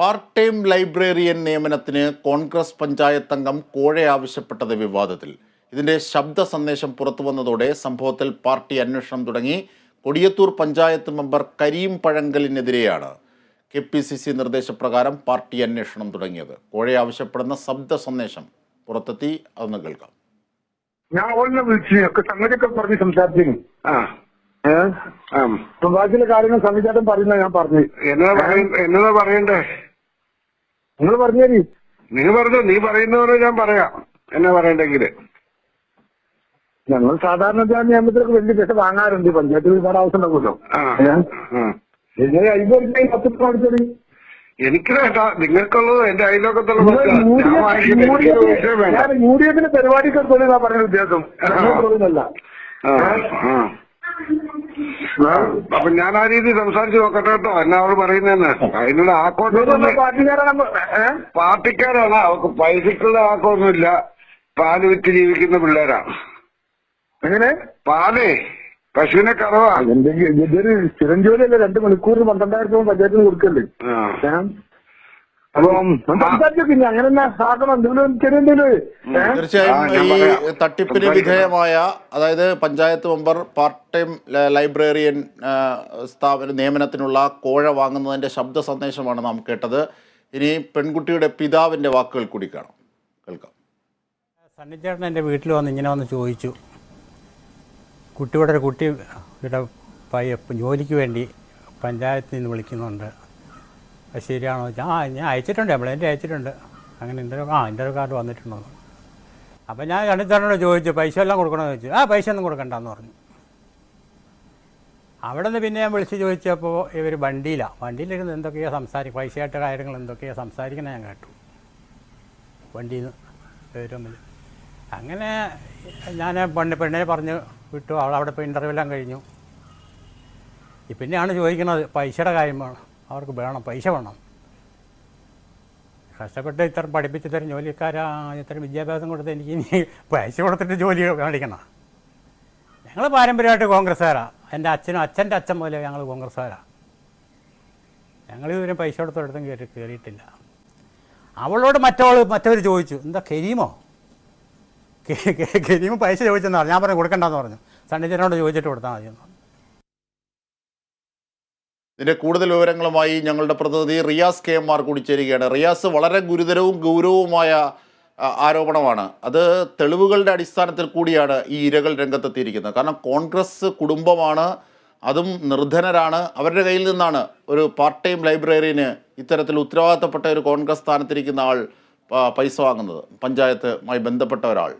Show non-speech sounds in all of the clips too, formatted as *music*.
Part time librarian നിയമനത്തിന് കോൺഗ്രസ് പഞ്ചായത്ത് അംഗം കോഴ ആവശ്യപ്പെട്ടത് വിവാദത്തിൽ. ഇതിന്റെ ശബ്ദ സന്ദേശം പുറത്തു വന്നതോടെ സംഭവത്തിൽ പാർട്ടി അന്വേഷണം തുടങ്ങി. കൊടിയത്തൂർ പഞ്ചായത്ത് മെമ്പർ കരീം പഴങ്കലിനെതിരെയാണ് കെ പി സി സി നിർദ്ദേശപ്രകാരം പാർട്ടി അന്വേഷണം തുടങ്ങിയത്. കോഴ ആവശ്യപ്പെടുന്ന ശബ്ദ സന്ദേശം പുറത്തെത്തി. അതൊന്ന് കേൾക്കാം. ഞാൻ ഓളിനെ വിളിച്ചു സംഗതിയൊക്കെ പറഞ്ഞ് സംസാരിച്ചു ആ ഏഹ് ബാക്കിയുള്ള കാര്യങ്ങൾ സംഗീതം പറയുന്ന ഞാൻ പറഞ്ഞു. എന്നതാ പറയ എന്നതാ പറയണ്ടേ? നിങ്ങൾ പറഞ്ഞേരി. നീ പറഞ്ഞു നീ പറയുന്നവരെ ഞാൻ പറയാം. എന്നാ പറയണ്ടെങ്കിൽ? ഞങ്ങൾ സാധാരണ നിയമത്തിലൊക്കെ വലിയ പൈസ വാങ്ങാറുണ്ട്. പഞ്ചായത്തിൽ ഒരുപാട് ആവശ്യം ഉണ്ടാക്കുമല്ലോ പത്ത് വേണ്ട. നിങ്ങൾക്കുള്ളത് എന്റെ അയലോക്കത്തുള്ള നിങ്ങൾ മക്കളാ. ഞാൻ വാങ്ങിക്കില്ല. എനിക്ക് ഒരു വിഷയം വേണ്ട. ഞാൻ യു ഡി എഫിന്റെ പരിപാടിക്ക് എടുത്തോളൂ പറഞ്ഞ ഉദ്ദേശം ഞങ്ങൾക്കുള്ളതല്ല. അപ്പൊ ഞാൻ ആ രീതി സംസാരിച്ച് നോക്കട്ടെ കേട്ടോ. എന്നാ അവൾ പറയുന്നതെന്ന്. അതിനുള്ള ആക്കോട്ടൊന്നും പാർട്ടിക്കാരാണ് അവർക്ക് പൈസക്കുള്ള ആക്കമൊന്നുമില്ല പാൽ വിറ്റ് ജീവിക്കുന്ന പിള്ളേരാ എങ്ങനെ? പാലേ പശുവിനെ കറവാ. എന്തെങ്കിലും ഇതൊരു സ്ഥിരം ജോലിയല്ലേ. രണ്ട് മണിക്കൂറിന് പന്ത്രണ്ടായിരം രൂപ പഞ്ചായത്തിന് കൊടുക്കല്ലേ? അപ്പം സംസാരിച്ചു പിന്നെ അങ്ങനെ തന്നെ ആക്കണം എന്തെങ്കിലും ചെറിയ എന്തെങ്കിലും തീർച്ചയായും ഈ. തട്ടിപ്പിന് വിധേയമായ അതായത് panchayat member part time librarian സ്ഥാപന നിയമനത്തിനുള്ള കോഴ വാങ്ങുന്നതിന്റെ ശബ്ദ സന്ദേശമാണ് നാം കേട്ടത്. ഇനി പെൺകുട്ടിയുടെ പിതാവിന്റെ വാക്കുകൾ കൂടി കാണാം. കേൾക്കാം. സണ്ണിച്ചേട്ടൻ എന്റെ വീട്ടിൽ വന്ന് ഇങ്ങനെ വന്ന് ചോദിച്ചു. കുട്ടിയുടെ ഒരു കുട്ടിയുടെ പയ്യ ജോലിക്ക് വേണ്ടി പഞ്ചായത്തിൽ നിന്ന് വിളിക്കുന്നുണ്ട്. അത് ശരിയാണോ ആ ഞാൻ അയച്ചിട്ടുണ്ട് കംപ്ലൈന്റ് അയച്ചിട്ടുണ്ട്. അങ്ങനെ ഇന്റർവ്യൂ ആ ഇന്റർവ്യൂ കാർഡ് വന്നിട്ടുണ്ടോ അപ്പം ഞാൻ രണ്ടിത്തരണോട് ചോദിച്ചു പൈസ എല്ലാം കൊടുക്കണമെന്ന് ചോദിച്ചു. ആ പൈസ ഒന്നും കൊടുക്കണ്ടെന്ന് പറഞ്ഞു. അവിടെ നിന്ന് പിന്നെ ഞാൻ വിളിച്ച് ചോദിച്ചപ്പോൾ ഇവർ വണ്ടിയിലാണ് വണ്ടിയിലിരുന്ന് എന്തൊക്കെയോ സംസാരിക്കും പൈസയായിട്ട് കാര്യങ്ങൾ എന്തൊക്കെയോ സംസാരിക്കുന്നത് ഞാൻ കേട്ടു. വണ്ടിയിൽ നിന്ന് അങ്ങനെ ഞാൻ പെണ്ണ് പെണ്ണിനെ പറഞ്ഞ് വിട്ടു അവൾ അവിടെ പോയി ഇന്റർവ്യൂ എല്ലാം കഴിഞ്ഞു. പിന്നെയാണ് ചോദിക്കുന്നത് പൈസയുടെ കാര്യമാണ് അവർക്ക് വേണം പൈസ വേണം. കഷ്ടപ്പെട്ട് ഇത്ര പഠിപ്പിച്ച് ഇത്തരം ജോലിക്കാരാ ഇത്തരം വിദ്യാഭ്യാസം കൊടുത്ത് എനിക്ക് ഇനി പൈസ കൊടുത്തിട്ട് ജോലി കാണിക്കണം ഞങ്ങൾ പാരമ്പര്യമായിട്ട് കോൺഗ്രസ്സുകാരാണ് എന്റെ അച്ഛനും അച്ഛന്റെ അച്ഛൻ പോലെ ഞങ്ങൾ കോൺഗ്രസ്സുകാരാണ് ഞങ്ങൾ ഇതുവരെ പൈസ കൊടുത്തൊരിടത്തും കയറി കയറിയിട്ടില്ല അവളോട് മറ്റവൾ മറ്റവർ ചോദിച്ചു എന്താ കരീമോ? കരീമോ പൈസ ചോദിച്ചെന്ന് പറഞ്ഞു. ഞാൻ പറഞ്ഞു കൊടുക്കണ്ടെന്ന് പറഞ്ഞു. സണ്ണിച്ചനോട് ചോദിച്ചിട്ട് കൊടുത്താൽ മതി ഇതിന്റെ കൂടുതൽ വിവരങ്ങളുമായി ഞങ്ങളുടെ പ്രതിനിധി റിയാസ് കെ എം ആർ കൂടി ചേരുകയാണ്. റിയാസ് വളരെ ഗുരുതരവും ഗൗരവവുമായ ആരോപണമാണ്. അത് തെളിവുകളുടെ അടിസ്ഥാനത്തിൽ കൂടിയാണ് ഈ ഇരകൾ രംഗത്തെത്തിയിരിക്കുന്നത്. കാരണം കോൺഗ്രസ് കുടുംബമാണ് അതും നിർധനരാണ്. അവരുടെ കയ്യിൽ നിന്നാണ് ഒരു പാർട്ട് ടൈം ലൈബ്രറിന് ഇത്തരത്തിൽ ഉത്തരവാദിത്തപ്പെട്ട ഒരു കോൺഗ്രസ് സ്ഥാനത്തിരിക്കുന്ന ആൾ പൈസ വാങ്ങുന്നത് പഞ്ചായത്തുമായി ബന്ധപ്പെട്ട ഒരാൾ.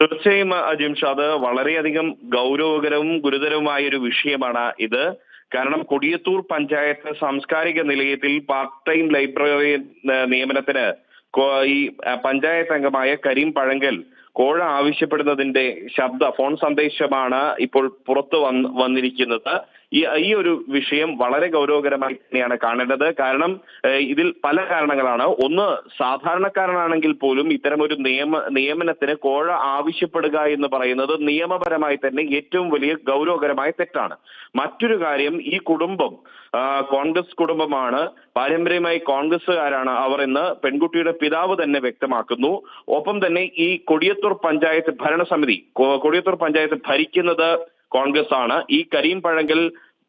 തീർച്ചയായും ജിംഷാദ് വളരെയധികം ഗൗരവകരവും ഗുരുതരവുമായ ഒരു വിഷയമാണ് ഇത്. കാരണം കൊടിയത്തൂർ പഞ്ചായത്ത് സാംസ്കാരിക നിലയത്തിൽ പാർട്ട് ടൈം ലൈബ്രറി നിയമനത്തിന് ഈ പഞ്ചായത്ത് അംഗമായ കരീം പഴങ്കൽ കോഴ ആവശ്യപ്പെടുന്നതിന്റെ ശബ്ദ ഫോൺ സന്ദേശമാണ് ഇപ്പോൾ പുറത്തു വന്നിരിക്കുന്നത്. ഈ ഈ ഒരു വിഷയം വളരെ ഗൗരവകരമായി തന്നെയാണ് കാണേണ്ടത്. കാരണം ഇതിൽ പല കാരണങ്ങളാണ്. ഒന്ന് സാധാരണക്കാരനാണെങ്കിൽ പോലും ഇത്തരം ഒരു നിയമ നിയമനത്തിന് കോഴ ആവശ്യപ്പെടുക എന്ന് പറയുന്നത് നിയമപരമായി തന്നെ ഏറ്റവും വലിയ ഗൗരവകരമായ തെറ്റാണ്. മറ്റൊരു കാര്യം ഈ കുടുംബം കോൺഗ്രസ് കുടുംബമാണ്. പാരമ്പര്യമായി കോൺഗ്രസ്സുകാരാണ് അവർ എന്ന് പെൺകുട്ടിയുടെ പിതാവ് തന്നെ വ്യക്തമാക്കുന്നു. ഒപ്പം തന്നെ ഈ കൊടിയത്തൂർ പഞ്ചായത്ത് ഭരണസമിതി കൊടിയത്തൂർ പഞ്ചായത്ത് ഭരിക്കുന്നത് കോൺഗ്രസ് ആണ് ഈ കരീം പഴങ്കൽ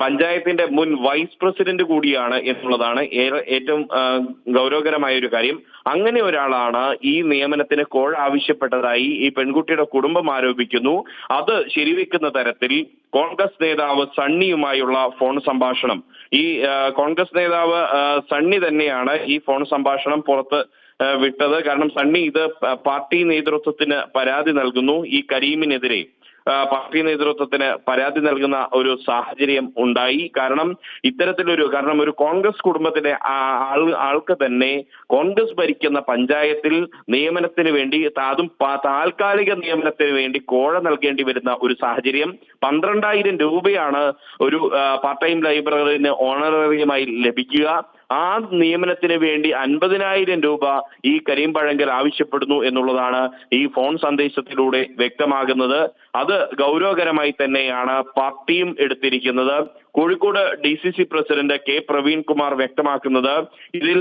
പഞ്ചായത്തിന്റെ മുൻ വൈസ് പ്രസിഡന്റ് കൂടിയാണ് എന്നുള്ളതാണ് ഏറ്റവും ഗൗരവകരമായ ഒരു കാര്യം. അങ്ങനെ ഒരാളാണ് ഈ നിയമനത്തിന് കോഴ ആവശ്യപ്പെട്ടതായി ഈ പെൺകുട്ടിയുടെ കുടുംബം ആരോപിക്കുന്നു. അത് ശരിവെക്കുന്ന തരത്തിൽ കോൺഗ്രസ് നേതാവ് സണ്ണിയുമായുള്ള ഫോൺ സംഭാഷണം. ഈ കോൺഗ്രസ് നേതാവ് സണ്ണി തന്നെയാണ് ഈ ഫോൺ സംഭാഷണം പുറത്ത് വിട്ടത്. കാരണം സണ്ണി ഇത് പാർട്ടി നേതൃത്വത്തിന് പരാതി നൽകുന്നു ഈ കരീമിനെതിരെ. പാർട്ടി നേതൃത്വത്തിന് പരാതി നൽകുന്ന ഒരു സാഹചര്യം ഉണ്ടായി. കാരണം ഇത്തരത്തിലൊരു കാരണം ഒരു കോൺഗ്രസ് കുടുംബത്തിലെ ആൾ ആൾക്ക് തന്നെ കോൺഗ്രസ് ഭരിക്കുന്ന പഞ്ചായത്തിൽ നിയമനത്തിന് വേണ്ടി അതും താൽക്കാലിക നിയമനത്തിന് വേണ്ടി കോഴ നൽകേണ്ടി വരുന്ന ഒരു സാഹചര്യം പന്ത്രണ്ടായിരം രൂപയാണ് ഒരു പാർട്ട് ടൈം ലൈബ്രറിന് ഓണററിയുമായി ലഭിക്കുക. ആ നിയമനത്തിന് വേണ്ടി അൻപതിനായിരം രൂപ ഈ കരീം പഴങ്കൽ ആവശ്യപ്പെടുന്നു എന്നുള്ളതാണ് ഈ ഫോൺ സന്ദേശത്തിലൂടെ വ്യക്തമാകുന്നത്. അത് ഗൗരവകരമായി തന്നെയാണ് പാർട്ടിയും എടുത്തിരിക്കുന്നത്. Kozhikode D C C president K Praveen Kumar വ്യക്തമാക്കുന്നത് ഇതിൽ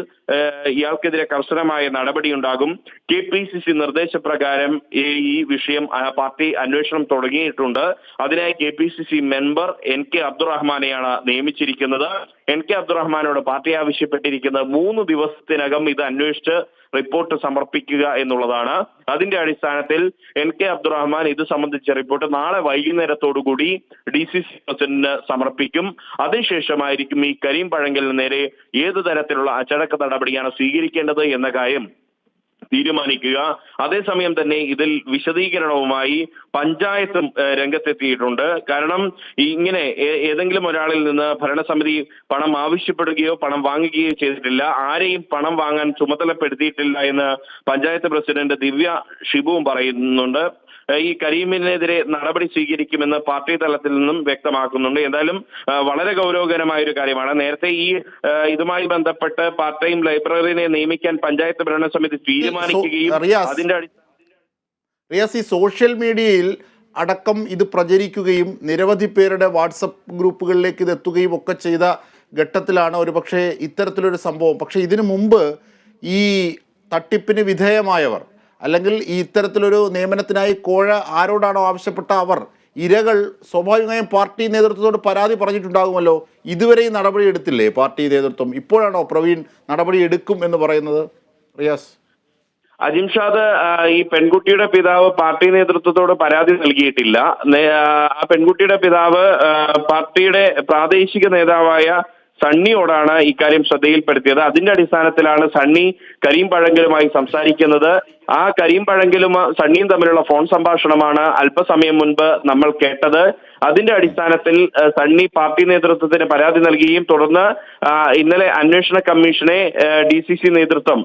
ഇയാൾക്കെതിരെ കർശനമായ നടപടിയുണ്ടാകും. കെ പി സി സി നിർദ്ദേശപ്രകാരം ഈ വിഷയം പാർട്ടി അന്വേഷണം തുടങ്ങിയിട്ടുണ്ട്. അതിനായി K P C C member N K അബ്ദുറഹ്മാനെയാണ് നിയമിച്ചിരിക്കുന്നത്. എൻ കെ അബ്ദുറഹ്മാനോട് പാർട്ടി ആവശ്യപ്പെട്ടിരിക്കുന്നത് മൂന്ന് ദിവസത്തിനകം ഇത് അന്വേഷിച്ച് റിപ്പോർട്ട് സമർപ്പിക്കുക എന്നുള്ളതാണ്. അതിന്റെ അടിസ്ഥാനത്തിൽ എൻ കെ അബ്ദുറഹ്മാൻ ഇത് സംബന്ധിച്ച റിപ്പോർട്ട് നാളെ വൈകുന്നേരത്തോടുകൂടി ഡി സി സി പ്രസിഡന്റിന് സമർപ്പിക്കും. അതിനുശേഷമായിരിക്കും ഈ കരീം പഴങ്കലിന് നേരെ ഏത് തരത്തിലുള്ള അച്ചടക്ക നടപടിയാണ് സ്വീകരിക്കേണ്ടത് എന്ന കാര്യം തീരുമാനിക്കുക. അതേസമയം തന്നെ ഇതിൽ വിശദീകരണവുമായി പഞ്ചായത്ത് രംഗത്തെത്തിയിട്ടുണ്ട്. കാരണം ഇങ്ങനെ ഏതെങ്കിലും ഒരാളിൽ നിന്ന് ഭരണസമിതി പണം ആവശ്യപ്പെടുകയോ പണം വാങ്ങുകയോ ചെയ്തിട്ടില്ല. ആരെയും പണം വാങ്ങാൻ ചുമതലപ്പെടുത്തിയിട്ടില്ല എന്ന് പഞ്ചായത്ത് പ്രസിഡന്റ് ദിവ്യ ഷിബുവും പറയുന്നുണ്ട്. ഈ കരീമിനെതിരെ നടപടി സ്വീകരിക്കുമെന്ന് പാർട്ടി തലത്തിൽ നിന്നും വ്യക്തമാക്കുന്നുണ്ട്. എന്തായാലും വളരെ ഗൗരവകരമായ ഒരു കാര്യമാണ്. നേരത്തെ ഈ ഇതുമായി ബന്ധപ്പെട്ട് പാർട്ട് ടൈം ലൈബ്രറിനെ നിയമിക്കാൻ പഞ്ചായത്ത് ഭരണസമിതി തീരുമാനിക്കുകയും റിയാസ്. അതിന്റെ റിയാസ് ഈ സോഷ്യൽ മീഡിയയിൽ അടക്കം ഇത് പ്രചരിക്കുകയും നിരവധി പേരുടെ വാട്സപ്പ് ഗ്രൂപ്പുകളിലേക്ക് ഇത് എത്തുകയും ഒക്കെ ചെയ്ത ഘട്ടത്തിലാണ് ഒരുപക്ഷെ ഇത്തരത്തിലൊരു സംഭവം. പക്ഷേ ഇതിനു മുമ്പ് ഈ തട്ടിപ്പിന് വിധേയമായവർ അല്ലെങ്കിൽ ഈ ഇത്തരത്തിലൊരു നിയമനത്തിനായി കോഴ ആരോടാണോ ആവശ്യപ്പെട്ട അവർ ഇരകൾ സ്വാഭാവികമായും പാർട്ടി നേതൃത്വത്തോട് പരാതി പറഞ്ഞിട്ടുണ്ടാകുമല്ലോ. ഇതുവരെ ഈ നടപടി എടുത്തില്ലേ പാർട്ടി നേതൃത്വം? ഇപ്പോഴാണോ പ്രവീൺ നടപടി എടുക്കും എന്ന് പറയുന്നത്? റിയാസ്. അജിംഷാദ് ഈ പെൺകുട്ടിയുടെ പിതാവ് പാർട്ടി നേതൃത്വത്തോട് പരാതി നൽകിയിട്ടില്ല. ആ, പെൺകുട്ടിയുടെ പിതാവ് പാർട്ടിയുടെ പ്രാദേശിക നേതാവായ സണ്ണിയോടാണ് ഇക്കാര്യം ശ്രദ്ധയിൽപ്പെടുത്തിയത്. അതിന്റെ അടിസ്ഥാനത്തിലാണ് സണ്ണി കരീം പഴങ്കലുമായി സംസാരിക്കുന്നത്. ആ കരീം പഴങ്കലും സണ്ണിയും തമ്മിലുള്ള ഫോൺ സംഭാഷണമാണ് അല്പസമയം മുൻപ് നമ്മൾ കേട്ടത്. അതിന്റെ അടിസ്ഥാനത്തിൽ സണ്ണി പാർട്ടി നേതൃത്വത്തിന് പരാതി നൽകുകയും തുടർന്ന് ഇന്നലെ അന്വേഷണ കമ്മീഷനെ ഡി സി സി നേതൃത്വം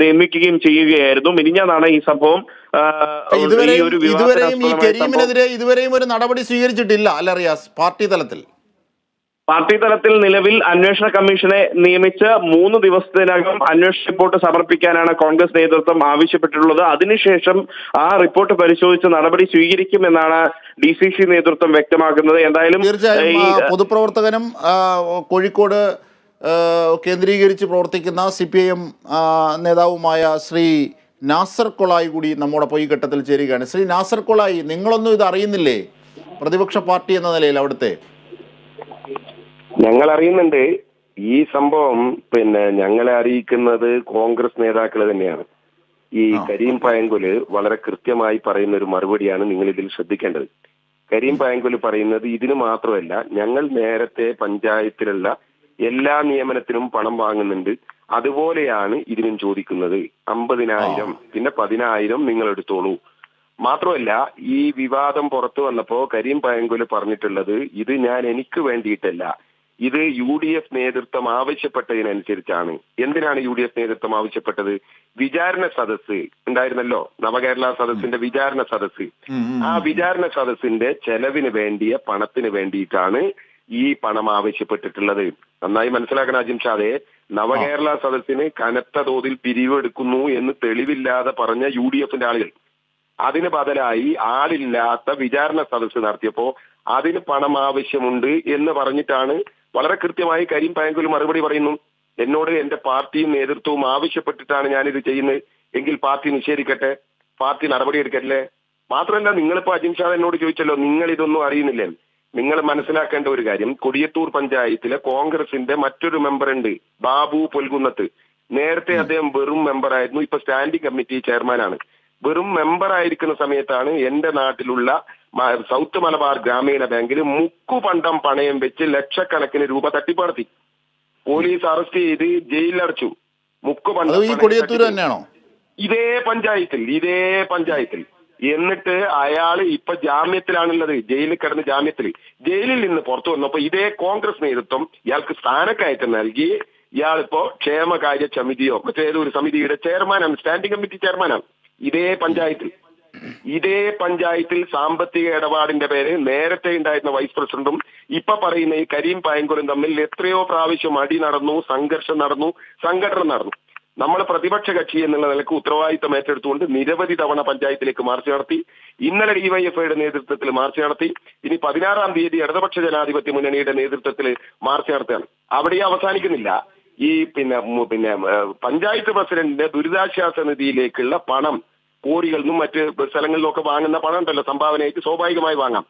നിയമിക്കുകയും ചെയ്യുകയായിരുന്നു. മിനിഞ്ഞാന്നാണ് ഈ സംഭവം ഇതുവരെയും ഇതുവരെയും ഈ കരീമിനെതിരെ ഇതുവരെയും ഒരു നടപടി സ്വീകരിച്ചിട്ടില്ല അല്ല റിയാസ് പാർട്ടി തലത്തിൽ. പാർട്ടി തലത്തിൽ നിലവിൽ അന്വേഷണ കമ്മീഷനെ നിയമിച്ച് മൂന്ന് ദിവസത്തിനകം അന്വേഷണ റിപ്പോർട്ട് സമർപ്പിക്കാനാണ് കോൺഗ്രസ് നേതൃത്വം ആവശ്യപ്പെട്ടിട്ടുള്ളത്. അതിനുശേഷം ആ റിപ്പോർട്ട് പരിശോധിച്ച് നടപടി സ്വീകരിക്കുമെന്നാണ് ഡി സി സി നേതൃത്വം വ്യക്തമാക്കുന്നത്. എന്തായാലും തീർച്ചയായും പൊതുപ്രവർത്തകനും കോഴിക്കോട് കേന്ദ്രീകരിച്ച് പ്രവർത്തിക്കുന്ന സി പി ഐ എം നേതാവുമായ ശ്രീ നാസർ കൊളായി കൂടി നമ്മുടെ ഈ ഘട്ടത്തിൽ ചേരുകയാണ്. ശ്രീ നാസർ കൊളായി നിങ്ങളൊന്നും ഇത് അറിയുന്നില്ലേ? പ്രതിപക്ഷ പാർട്ടി എന്ന നിലയിൽ അവിടുത്തെ? ഞങ്ങൾ അറിയുന്നുണ്ട് ഈ സംഭവം പിന്നെ ഞങ്ങളെ അറിയിക്കുന്നത് കോൺഗ്രസ് നേതാക്കൾ തന്നെയാണ്. ഈ കരീം പയങ്കുൽ വളരെ കൃത്യമായി പറയുന്ന ഒരു മറുപടിയാണ് നിങ്ങൾ ഇതിൽ ശ്രദ്ധിക്കേണ്ടത്. കരീം പയങ്കുൽ പറയുന്നത് ഇതിന് മാത്രമല്ല ഞങ്ങൾ നേരത്തെ പഞ്ചായത്തിലുള്ള എല്ലാ നിയമനത്തിനും പണം വാങ്ങുന്നുണ്ട്. അതുപോലെയാണ് ഇതിനും ചോദിക്കുന്നത്. അമ്പതിനായിരം പിന്നെ പതിനായിരം നിങ്ങൾ എടുത്തോളൂ. മാത്രമല്ല ഈ വിവാദം പുറത്തു വന്നപ്പോ കരീം പയങ്കുൽ പറഞ്ഞിട്ടുള്ളത് ഇത് ഞാൻ എനിക്ക് വേണ്ടിയിട്ടല്ല. ഇത് യു ഡി എഫ് നേതൃത്വം ആവശ്യപ്പെട്ടതിനനുസരിച്ചാണ്. എന്തിനാണ് യു ഡി എഫ് നേതൃത്വം ആവശ്യപ്പെട്ടത്? വിചാരണ സദസ്സ് ഉണ്ടായിരുന്നല്ലോ നവകേരള സദസ്സിന്റെ വിചാരണ സദസ്സ്. ആ വിചാരണ സദസ്സിന്റെ ചെലവിന് വേണ്ടിയ പണത്തിന് വേണ്ടിയിട്ടാണ് ഈ പണം ആവശ്യപ്പെട്ടിട്ടുള്ളത്. നന്നായി മനസ്സിലാക്കണം അജിം ഷാദെ. നവകേരള സദസ്സിന് കനത്ത തോതിൽ പിരിവെടുക്കുന്നു എന്ന് തെളിവില്ലാതെ പറഞ്ഞ യു ഡി എഫിന്റെ ആളുകൾ. അതിന് ബദലായി ആളില്ലാത്ത വിചാരണ സദസ്സ് നടത്തിയപ്പോ അതിന് പണം ആവശ്യമുണ്ട് എന്ന് പറഞ്ഞിട്ടാണ് വളരെ കൃത്യമായി കരീം പയങ്കുൽ മറുപടി പറയുന്നു. എന്നോട് എന്റെ പാർട്ടിയും നേതൃത്വവും ആവശ്യപ്പെട്ടിട്ടാണ് ഞാനിത് ചെയ്യുന്നത്. എങ്കിൽ പാർട്ടി നിഷേധിക്കട്ടെ പാർട്ടി നടപടിയെടുക്കല്ലേ മാത്രമല്ല നിങ്ങളിപ്പോ അജിംഷാദ് എന്നോട് ചോദിച്ചല്ലോ നിങ്ങൾ ഇതൊന്നും അറിയുന്നില്ലേ? നിങ്ങൾ മനസ്സിലാക്കേണ്ട ഒരു കാര്യം കൊടിയത്തൂർ പഞ്ചായത്തിലെ കോൺഗ്രസിന്റെ മറ്റൊരു മെമ്പർ ഉണ്ട് ബാബു പൊൽകുന്നത്ത്. നേരത്തെ അദ്ദേഹം വെറും മെമ്പറായിരുന്നു ഇപ്പൊ സ്റ്റാൻഡിംഗ് കമ്മിറ്റി ചെയർമാനാണ്. വെറും മെമ്പർ ആയിരിക്കുന്ന സമയത്താണ് എന്റെ നാട്ടിലുള്ള സൗത്ത് മലബാർ ഗ്രാമീണ ബാങ്കിൽ മുക്കുപണ്ടം പണയം വെച്ച് ലക്ഷക്കണക്കിന് രൂപ തട്ടിപ്പടത്തി. പോലീസ് അറസ്റ്റ് ചെയ്ത് ജയിലിലടച്ചു. മുക്കുപണ്ടം ഇതേ പഞ്ചായത്തിൽ ഇതേ പഞ്ചായത്തിൽ. എന്നിട്ട് അയാൾ ഇപ്പൊ ജാമ്യത്തിലാണുള്ളത്. ജയിലിൽ കിടന്ന് ജാമ്യത്തിൽ ജയിലിൽ നിന്ന് പുറത്തു വന്നപ്പോ ഇതേ കോൺഗ്രസ് നേതൃത്വം ഇയാൾക്ക് സ്ഥാനക്കയറ്റം നൽകി. ഇയാളിപ്പോ ക്ഷേമകാര്യ സമിതിയോ മറ്റേതൊരു സമിതിയുടെ ചെയർമാനാണ് സ്റ്റാൻഡിംഗ് കമ്മിറ്റി ചെയർമാനാണ്. ഇതേ പഞ്ചായത്തിൽ ഇതേ പഞ്ചായത്തിൽ സാമ്പത്തിക ഇടപാടിന്റെ പേര് നേരത്തെ ഉണ്ടായിരുന്ന വൈസ് പ്രസിഡന്റും ഇപ്പൊ പറയുന്ന ഈ കരീം പായങ്കുറും തമ്മിൽ എത്രയോ പ്രാവശ്യം അടി നടന്നു സംഘർഷം നടന്നു സംഘടന നടന്നു. നമ്മൾ പ്രതിപക്ഷ കക്ഷി എന്നുള്ള നിലയ്ക്ക് ഉത്തരവാദിത്തം ഏറ്റെടുത്തുകൊണ്ട് നിരവധി തവണ പഞ്ചായത്തിലേക്ക് മാർച്ച് നടത്തി ഇന്നലെ ഡിവൈഎഫ്ഐയുടെ നേതൃത്വത്തിൽ മാർച്ച് നടത്തി ഇനി പതിനാറാം തീയതി ഇടതുപക്ഷ ജനാധിപത്യ മുന്നണിയുടെ നേതൃത്വത്തിൽ മാർച്ച് നടത്തുകയാണ്. അവിടെ അവസാനിക്കുന്നില്ല. ഈ പിന്നെ പിന്നെ പഞ്ചായത്ത് പ്രസിഡന്റിന്റെ ദുരിതാശ്വാസ നിധിയിലേക്കുള്ള പണം കോടികളിൽ നിന്നും മറ്റ് സ്ഥലങ്ങളിൽ നിന്നൊക്കെ വാങ്ങുന്ന പണം ഉണ്ടല്ലോ സംഭാവനയായിട്ട് സ്വാഭാവികമായി വാങ്ങാം.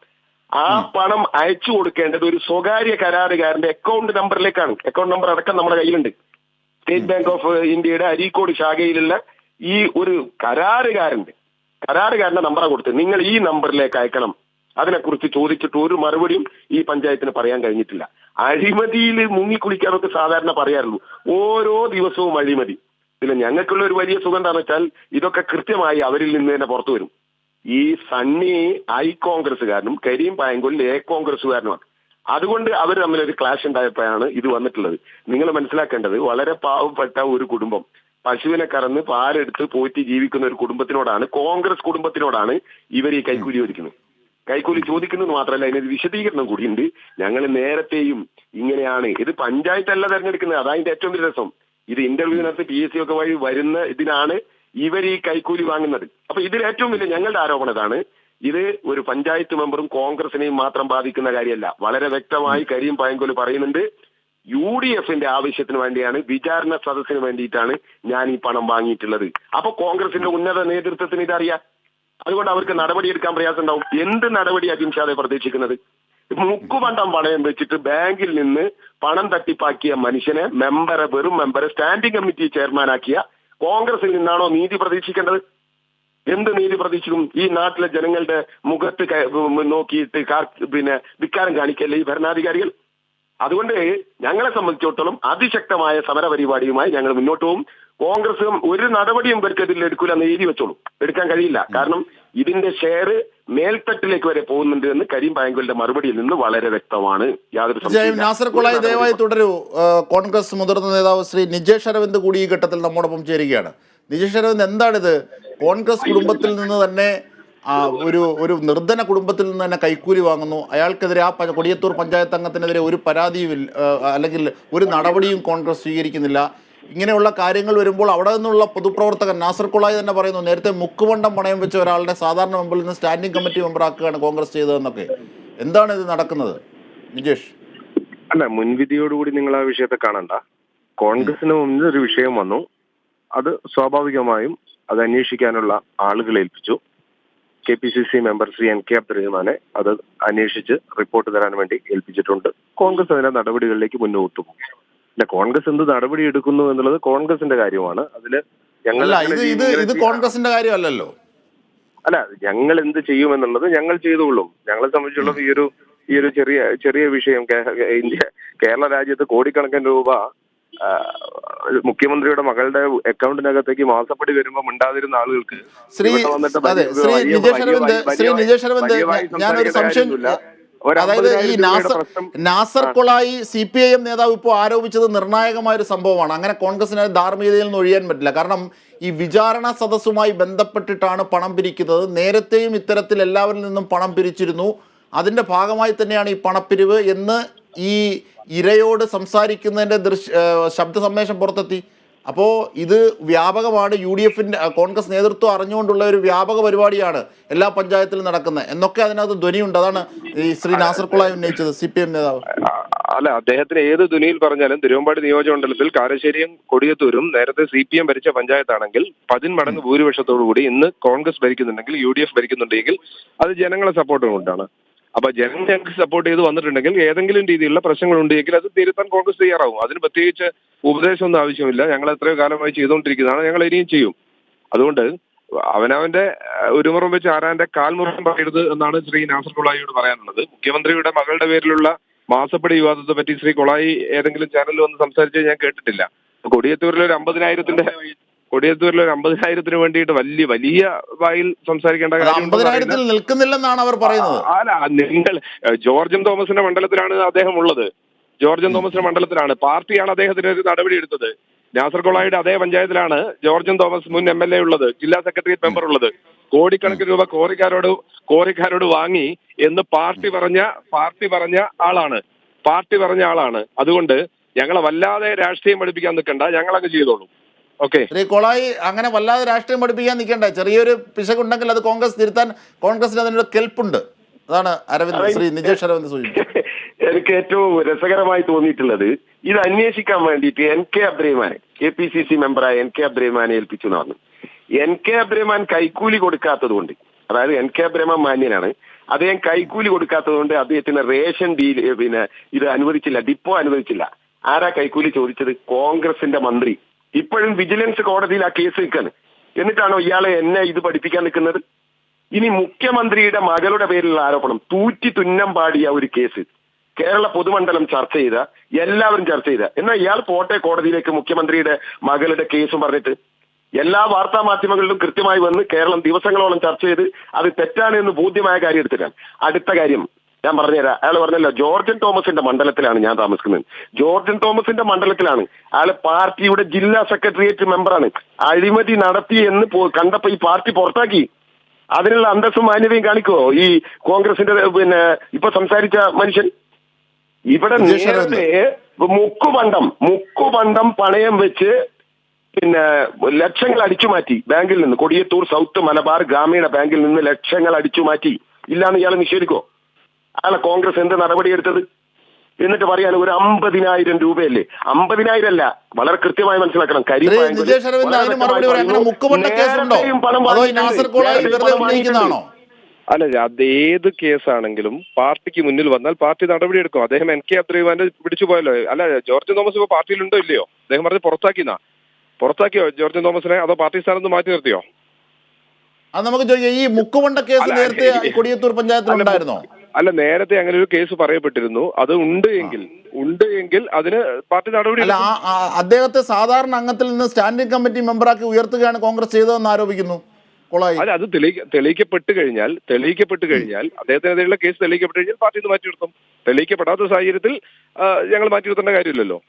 ആ പണം അയച്ചു കൊടുക്കേണ്ടത് ഒരു സ്വകാര്യ കരാറുകാരന്റെ അക്കൗണ്ട് നമ്പറിലേക്കാണ് അക്കൗണ്ട് നമ്പർ അടക്കം നമ്മുടെ കയ്യിലുണ്ട്. സ്റ്റേറ്റ് ബാങ്ക് ഓഫ് ഇന്ത്യയുടെ അരീക്കോട് ശാഖയിലുള്ള ഈ ഒരു കരാറുകാരന്റെ കരാറുകാരന്റെ നമ്പറാണ് കൊടുത്തത്. നിങ്ങൾ ഈ നമ്പറിലേക്ക് അയക്കണം. അതിനെക്കുറിച്ച് ചോദിച്ചിട്ട് ഒരു മറുപടിയും ഈ പഞ്ചായത്തിന് പറയാൻ കഴിഞ്ഞിട്ടില്ല. അഴിമതിയിൽ മുങ്ങിക്കുളിക്കാനൊക്കെ സാധാരണ പറയാറുള്ളൂ. ഓരോ ദിവസവും അഴിമതി. പിന്നെ ഞങ്ങൾക്കുള്ള ഒരു വലിയ സുഖം എന്താണെന്ന് വെച്ചാൽ ഇതൊക്കെ കൃത്യമായി അവരിൽ നിന്ന് തന്നെ പുറത്തു വരും. ഈ സണ്ണി ഐ കോൺഗ്രസ്സുകാരനും കരീം പായങ്കോലിൽ എ കോൺഗ്രസ്സുകാരനുമാണ്. അതുകൊണ്ട് അവർ തമ്മിൽ ഒരു ക്ലാഷ് ഉണ്ടായപ്പോഴാണ് ഇത് വന്നിട്ടുള്ളത്. നിങ്ങൾ മനസ്സിലാക്കേണ്ടത് വളരെ പാവപ്പെട്ട ഒരു കുടുംബം. പശുവിനെ കറന്ന് പാലെടുത്ത് പോറ്റി ജീവിക്കുന്ന ഒരു കുടുംബത്തിനോടാണ് കോൺഗ്രസ് കുടുംബത്തിനോടാണ് ഇവർ ഈ കൈക്കൂലി ഒരുക്കുന്നത് കൈക്കൂലി ചോദിക്കുന്നത് മാത്രമല്ല അതിനൊരു വിശദീകരണം കൂടിയുണ്ട്. ഞങ്ങൾ നേരത്തെയും ഇങ്ങനെയാണ്. ഇത് പഞ്ചായത്തല്ല തെരഞ്ഞെടുക്കുന്നത്. അതായത് ഏറ്റവും വലിയ രസം. ഇത് ഇന്റർവ്യൂവിനകത്ത് പി എസ് സി ഒക്കെ വഴി വരുന്ന ഇതിനാണ് ഇവർ ഈ കൈക്കൂലി വാങ്ങുന്നത്. അപ്പൊ ഇതിൽ ഏറ്റവും വലിയ ഞങ്ങളുടെ ആരോപണം ഇതാണ്. ഇത് ഒരു പഞ്ചായത്ത് മെമ്പറും കോൺഗ്രസിനെയും മാത്രം ബാധിക്കുന്ന കാര്യമല്ല. വളരെ വ്യക്തമായി കരീം പയങ്കോൽ പറയുന്നുണ്ട് യു ഡി എഫിന്റെ ആവശ്യത്തിന് വേണ്ടിയാണ് വിചാരണ സദസ്സിന് വേണ്ടിയിട്ടാണ് ഞാൻ ഈ പണം വാങ്ങിയിട്ടുള്ളത്. അപ്പൊ കോൺഗ്രസിന്റെ ഉന്നത നേതൃത്വത്തിന് ഇതറിയാം. അതുകൊണ്ട് അവർക്ക് നടപടിയെടുക്കാൻ പ്രയാസം ഉണ്ടാവും. എന്ത് നടപടി അജിംഷാദെ പ്രതീക്ഷിക്കുന്നത്? മുക്കുപണ്ടം പണയം വെച്ചിട്ട് ബാങ്കിൽ നിന്ന് പണം തട്ടിപ്പാക്കിയ മനുഷ്യനെ മെമ്പറെ വെറും മെമ്പറെ സ്റ്റാൻഡിംഗ് കമ്മിറ്റി ചെയർമാനാക്കിയ കോൺഗ്രസിൽ നിന്നാണോ നീതി പ്രതീക്ഷിക്കേണ്ടത്? എന്ത് നീതി പ്രതീക്ഷിക്കും? ഈ നാട്ടിലെ ജനങ്ങളുടെ മുഖത്ത് നോക്കിയിട്ട് പിന്നെ ധിക്കാരം കാണിക്കല്ലേ ഈ ഭരണാധികാരികൾ? അതുകൊണ്ട് ഞങ്ങളെ സംബന്ധിച്ചിടത്തോളം അതിശക്തമായ സമര പരിപാടിയുമായി ഞങ്ങൾ മുന്നോട്ട് പോകും. കോൺഗ്രസും ഒരു നടപടിയും ഇവർക്കെതിരെ എടുക്കൂല എന്ന് എഴുതി വെച്ചോളൂ. എടുക്കാൻ കഴിയില്ല. കാരണം ഇതിന്റെ ഷെയർ മേൽത്തട്ടിലേക്ക് വരെ പോകുന്നുണ്ട് എന്ന് കരീം ബാങ്കുകളുടെ മറുപടിയിൽ നിന്ന് വളരെ വ്യക്തമാണ്. യാതൊരു. നാസർ കൊളായി ദയവായി തുടരൂ. കോൺഗ്രസ് മുതിർന്ന നേതാവ് ശ്രീ നിജേഷ് അരവിന്ദ് കൂടി ഈ ഘട്ടത്തിൽ നമ്മോടൊപ്പം ചേരുകയാണ്. നിജേഷ് അരവിന്ദ് എന്താണിത്? കോൺഗ്രസ് കുടുംബത്തിൽ നിന്ന് തന്നെ ഒരു ഒരു നിർധന കുടുംബത്തിൽ നിന്ന് തന്നെ കൈക്കൂലി വാങ്ങുന്നു. അയാൾക്കെതിരെ ആ കൊടിയത്തൂർ പഞ്ചായത്ത് അംഗത്തിനെതിരെ ഒരു പരാതിയും അല്ലെങ്കിൽ ഒരു നടപടിയും കോൺഗ്രസ് സ്വീകരിക്കുന്നില്ല. ഇങ്ങനെയുള്ള കാര്യങ്ങൾ വരുമ്പോൾ അവിടെ നിന്നുള്ള പൊതുപ്രവർത്തകൻ നാസർ കുളായി തന്നെ പറയുന്നു നേരത്തെ മുക്കുവണ്ടം പണയം വെച്ച ഒരാളുടെ സാധാരണ മെമ്പറിൽ നിന്ന് സ്റ്റാൻഡിംഗ് കമ്മിറ്റി മെമ്പറാക്കുകയാണ് കോൺഗ്രസ് ചെയ്തതെന്നൊക്കെ. എന്താണ് ഇത് നടക്കുന്നത്? നിജേഷ്. അല്ല മുൻവിധിയോടുകൂടി നിങ്ങൾ ആ വിഷയത്തെ കാണണ്ട. കോൺഗ്രസിന് മുന്നിൽ ഒരു വിഷയം വന്നു. അത് സ്വാഭാവികമായും അത് അന്വേഷിക്കാനുള്ള ആളുകൾ ഏൽപ്പിച്ചു. K P C C member Shri N K അബ്ദുറഹ്മാനെ അത് അന്വേഷിച്ച് റിപ്പോർട്ട് തരാൻ വേണ്ടി ഏൽപ്പിച്ചിട്ടുണ്ട്. കോൺഗ്രസ് അതിന്റെ നടപടികളിലേക്ക് മുന്നോട്ട് പോകും. പിന്നെ കോൺഗ്രസ് എന്ത് നടപടി എടുക്കുന്നു എന്നുള്ളത് കോൺഗ്രസിന്റെ കാര്യമാണ്. അതിൽ ഞങ്ങൾ അല്ല ഇത് ഇത് ഇത് കോൺഗ്രസിന്റെ കാര്യമല്ലല്ലോ. അല്ല ഞങ്ങൾ എന്ത് ചെയ്യുമെന്നുള്ളത് ഞങ്ങൾ ചെയ്തോളും ഞങ്ങളെ സംബന്ധിച്ചുള്ള ഈ ഒരു ഈ ഒരു ചെറിയ ചെറിയ വിഷയം ഇന്ത്യ കേരള രാജ്യത്ത് കോടിക്കണക്കിന് രൂപ മുഖ്യമന്ത്രിയുടെ മകളുടെ അക്കൗണ്ടിനകത്തേക്ക് മാസപ്പടി വരുമ്പോൾ ഉണ്ടാതിരുന്ന ആളുകൾക്ക് ശ്രീ നിജേഷ് അരവിന്ദ് ശ്രീ നിജേഷ് അരവിന്ദ് ഞാനൊരു സംശയം അതായത് ഈ Nasar Nasar Kolayi C P I M നേതാവ് ഇപ്പോൾ ആരോപിച്ചത് നിർണായകമായ ഒരു സംഭവമാണ്. അങ്ങനെ കോൺഗ്രസിന് ധാർമ്മികതയിൽ നിന്ന് ഒഴിയാൻ പറ്റില്ല. കാരണം ഈ വിചാരണ സദസ്സുമായി ബന്ധപ്പെട്ടിട്ടാണ് പണം പിരിക്കുന്നത്. നേരത്തെയും ഇത്തരത്തിൽ എല്ലാവരിൽ നിന്നും പണം പിരിച്ചിരുന്നു. അതിന്റെ ഭാഗമായി തന്നെയാണ് ഈ പണപ്പിരിവ് എന്ന് ഈ ഇരയോട് സംസാരിക്കുന്നതിന്റെ ദൃശ്യ ശബ്ദ സന്ദേശം പുറത്തെത്തി. അപ്പോൾ ഇത് വ്യാപകമാണ് യു ഡി എഫിന്റെ കോൺഗ്രസ് നേതൃത്വം അറിഞ്ഞുകൊണ്ടുള്ള ഒരു വ്യാപക പരിപാടിയാണ് എല്ലാ പഞ്ചായത്തിലും നടക്കുന്നത്. എന്നൊക്കെ അതിനകത്ത് ധ്വനിയുണ്ട്. അതാണ് ഈ ശ്രീ നാസർ കുളായി ഉന്നയിച്ചത് സി പി എം നേതാവ് അല്ല അദ്ദേഹത്തിന് ഏത് ധ്വനിയിൽ പറഞ്ഞാലും തിരുവമ്പാടി നിയോജകമണ്ഡലത്തിൽ കാരശ്ശേരിയും കൊടിയത്തൂരും നേരത്തെ സി പി എം ഭരിച്ച പഞ്ചായത്താണെങ്കിൽ പതിന്മടങ്ങ് ഭൂരിപക്ഷത്തോടു കൂടി ഇന്ന് കോൺഗ്രസ് ഭരിക്കുന്നുണ്ടെങ്കിൽ യു ഡി എഫ് ഭരിക്കുന്നുണ്ടെങ്കിൽ അത് ജനങ്ങളെ സപ്പോർട്ട് കൊണ്ടാണ്. അപ്പൊ ജനം ഞങ്ങൾക്ക് സപ്പോർട്ട് ചെയ്ത് വന്നിട്ടുണ്ടെങ്കിൽ ഏതെങ്കിലും രീതിയിലുള്ള പ്രശ്നങ്ങൾ ഉണ്ടെങ്കിൽ അത് തിരുത്താൻ കോൺഗ്രസ് തയ്യാറാവും. അതിന് പ്രത്യേകിച്ച് ഉപദേശമൊന്നും ആവശ്യമില്ല. ഞങ്ങൾ എത്രയോ കാലമായി ചെയ്തുകൊണ്ടിരിക്കുന്നതാണ്. ഞങ്ങൾ ഇനിയും ചെയ്യും. അതുകൊണ്ട് അവനവന്റെ ഒരു ഒരുമുറം വെച്ച് ആരാന്റെ കാൽമുറം പറയരുത് എന്നാണ് ശ്രീ നാസർ കൊളായിയോട് പറയാനുള്ളത്. മുഖ്യമന്ത്രിയുടെ മകളുടെ പേരിലുള്ള മാസപ്പടി വിവാദത്തെ പറ്റി ശ്രീ കൊളായി ഏതെങ്കിലും ചാനലിൽ വന്ന് സംസാരിച്ചത് ഞാൻ കേട്ടിട്ടില്ല. കൊടിയത്തൂരിൽ ഒരു അമ്പതിനായിരത്തിന്റെ കൊടിയത്തൂരിൽ ഒരു അമ്പതിനായിരത്തിന് വേണ്ടിയിട്ട് വലിയ വലിയ വായിൽ സംസാരിക്കേണ്ട കാര്യം അമ്പതിനായിരത്തിൽ. നിൽക്കുന്നില്ലെന്നാണ് അവർ പറയുന്നത്. അല്ല നിങ്ങൾ ജോർജും ജോർജൻ തോമസിന്റെ മണ്ഡലത്തിലാണ് അദ്ദേഹം ഉള്ളത് ജോർജൻ തോമസിന്റെ മണ്ഡലത്തിലാണ്. പാർട്ടിയാണ് അദ്ദേഹത്തിനൊരു നടപടി എടുത്തത്. നാസർ കൊളായുടെ അതേ പഞ്ചായത്തിലാണ് ജോർജൻ തോമസ് മുൻ എം എൽ എ ഉള്ളത് ജില്ലാ സെക്രട്ടേറിയറ്റ് മെമ്പർ ഉള്ളത്. കോടിക്കണക്കിന് രൂപ കോറിക്കാരോട് കോറിക്കാരോട് വാങ്ങി എന്ന് പാർട്ടി പറഞ്ഞ പാർട്ടി പറഞ്ഞ ആളാണ്. പാർട്ടി പറഞ്ഞ ആളാണ്. അതുകൊണ്ട് ഞങ്ങളെ വല്ലാതെ രാഷ്ട്രീയം പഠിപ്പിക്കാൻ നിൽക്കണ്ട. ഞങ്ങളങ്ങ് ചെയ്തോളൂ. ശ്രീ കൊളായി അങ്ങനെ വല്ലാതെ രാഷ്ട്രീയം പഠിപ്പിക്കാൻ നിൽക്കേണ്ട. ചെറിയൊരു പിശകുണ്ടെങ്കിൽ അത് കോൺഗ്രസ് തിരുത്താൻ കോൺഗ്രസിന് അതിനൊരു കെൽപ്പുണ്ട്. അതാണ് അരവിന്ദ് ശ്രീ നിജേഷ് അരവിന്ദ് സൂചിപ്പിച്ചത്. *laughs* എനിക്ക് ഏറ്റവും രസകരമായി തോന്നിയിട്ടുള്ളത് ഇത് അന്വേഷിക്കാൻ വേണ്ടിയിട്ട് എൻ കെ അബ്രഹിമാനെ കെ പി സി സി മെമ്പറായ എൻ കെ അബ്രഹിമാനെ ഏൽപ്പിച്ചു എന്ന് പറഞ്ഞു എൻ കെ അബ്രഹിമാൻ കൈക്കൂലി കൊടുക്കാത്തത് കൊണ്ട് അതായത് എൻ കെ അബ്രഹിമാൻ മാന്യനാണ് അദ്ദേഹം കൈക്കൂലി കൊടുക്കാത്തത് കൊണ്ട് അദ്ദേഹത്തിന് റേഷൻ ഡീൽ പിന്നെ ഇത് അനുവദിച്ചില്ല ഡിപ്പോ അനുവദിച്ചില്ല. ആരാ കൈക്കൂലി ചോദിച്ചത്? കോൺഗ്രസിന്റെ മന്ത്രി. ഇപ്പോഴും വിജിലൻസ് കോടതിയിൽ ആ കേസ് നിൽക്കാണ്. എന്നിട്ടാണോ ഇയാളെ എന്നെ ഇത് പഠിപ്പിക്കാൻ നിൽക്കുന്നത്? ഇനി മുഖ്യമന്ത്രിയുടെ മകളുടെ പേരിലുള്ള ആരോപണം തൂറ്റി തുന്നം പാടിയ ഒരു കേസ്. കേരള പൊതുമണ്ഡലം ചർച്ച ചെയ്ത എല്ലാവരും ചർച്ച ചെയ്ത. എന്നാൽ ഇയാൾ പോട്ടെ കോടതിയിലേക്ക് മുഖ്യമന്ത്രിയുടെ മകളുടെ കേസും പറഞ്ഞിട്ട്. എല്ലാ വാർത്താ മാധ്യമങ്ങളിലും കൃത്യമായി വന്ന് കേരളം ദിവസങ്ങളോളം ചർച്ച ചെയ്ത് അത് തെറ്റാണ് എന്ന് ബോധ്യമായ കാര്യം എടുത്തിട്ടാണ്. അടുത്ത കാര്യം ഞാൻ പറഞ്ഞുതരാം. അയാൾ പറഞ്ഞല്ലോ ജോർജൻ തോമസിന്റെ മണ്ഡലത്തിലാണ് ഞാൻ താമസിക്കുന്നത്. ജോർജൻ തോമസിന്റെ മണ്ഡലത്തിലാണ്. അയാൾ പാർട്ടിയുടെ ജില്ലാ സെക്രട്ടേറിയറ്റ് മെമ്പറാണ്. അഴിമതി നടത്തി എന്ന് കണ്ടപ്പോ ഈ പാർട്ടി പുറത്താക്കി. അതിനുള്ള അന്തസ്സും മാന്യതയും കാണിക്കോ? ഈ കോൺഗ്രസിന്റെ പിന്നെ ഇപ്പൊ സംസാരിച്ച മനുഷ്യൻ? ഇവിടെ. നേരത്തെ മുക്കുപണ്ടം മുക്കുപണ്ടം പണയം വെച്ച് പിന്നെ ലക്ഷങ്ങൾ അടിച്ചു മാറ്റി ബാങ്കിൽ നിന്ന്. കൊടിയത്തൂർ സൗത്ത് മലബാർ ഗ്രാമീണ ബാങ്കിൽ നിന്ന് ലക്ഷങ്ങൾ അടിച്ചു മാറ്റി. ഇല്ലാന്ന് ഇയാൾ നിഷേധിക്കോ? അയാളെ കോൺഗ്രസ് എന്ത് നടപടിയെടുത്തത്? എന്നിട്ട് പറയാൻ ഒരു അമ്പതിനായിരം രൂപയല്ലേ? അമ്പതിനായിരം അല്ല വളരെ കൃത്യമായി മനസ്സിലാക്കണം ഉന്നയിക്കുന്നതാണോ? അല്ല അത് ഏത് കേസാണെങ്കിലും പാർട്ടിക്ക് മുന്നിൽ വന്നാൽ പാർട്ടി നടപടിയെടുക്കും. അദ്ദേഹം എൻ കെ അബ്ദുറഹിമാന്റെ പിടിച്ചു പോയല്ലോ. അല്ല ജോർജ് തോമസ് ഇപ്പൊ പാർട്ടിയിലുണ്ടോ ഇല്ലയോ? അദ്ദേഹം പറഞ്ഞ് പുറത്താക്കിന്നാ പുറത്താക്കിയോ ജോർജ് തോമസിനെ? അതോ പാർട്ടി സ്ഥാനത്ത് മാറ്റി നിർത്തിയോ? അത് നമുക്ക് ചോദിക്കാം. ഈ മുക്കുമണ്ട കേസ് നേരത്തെ കൊടിയത്തൂർ പഞ്ചായത്തിൽ ഉണ്ടായിരുന്നോ? അല്ല നേരത്തെ അങ്ങനെ ഒരു കേസ് പറയപ്പെട്ടിരുന്നു അത് ഉണ്ട് എങ്കിൽ ഉണ്ട് എങ്കിൽ അതിന് പാർട്ടി നടപടി അല്ല അദ്ദേഹത്തെ സാധാരണ അംഗത്തിൽ നിന്ന് സ്റ്റാൻഡിംഗ് കമ്മിറ്റി മെമ്പറാക്കി ഉയർത്തുകയാണ് കോൺഗ്രസ് ചെയ്തതെന്ന് ആരോപിക്കുന്നു അല്ല അത് തെളിയിക്ക തെളിയിക്കപ്പെട്ട് കഴിഞ്ഞാൽ തെളിയിക്കപ്പെട്ട് കഴിഞ്ഞാൽ അദ്ദേഹത്തിനെതിരെയുള്ള കേസ് തെളിയിക്കപ്പെട്ട് കഴിഞ്ഞാൽ പാർട്ടി മാറ്റി നിർത്തും തെളിയിക്കപ്പെടാത്ത സാഹചര്യത്തിൽ ഞങ്ങൾ മാറ്റി നിർത്തേണ്ട കാര്യമില്ലല്ലോ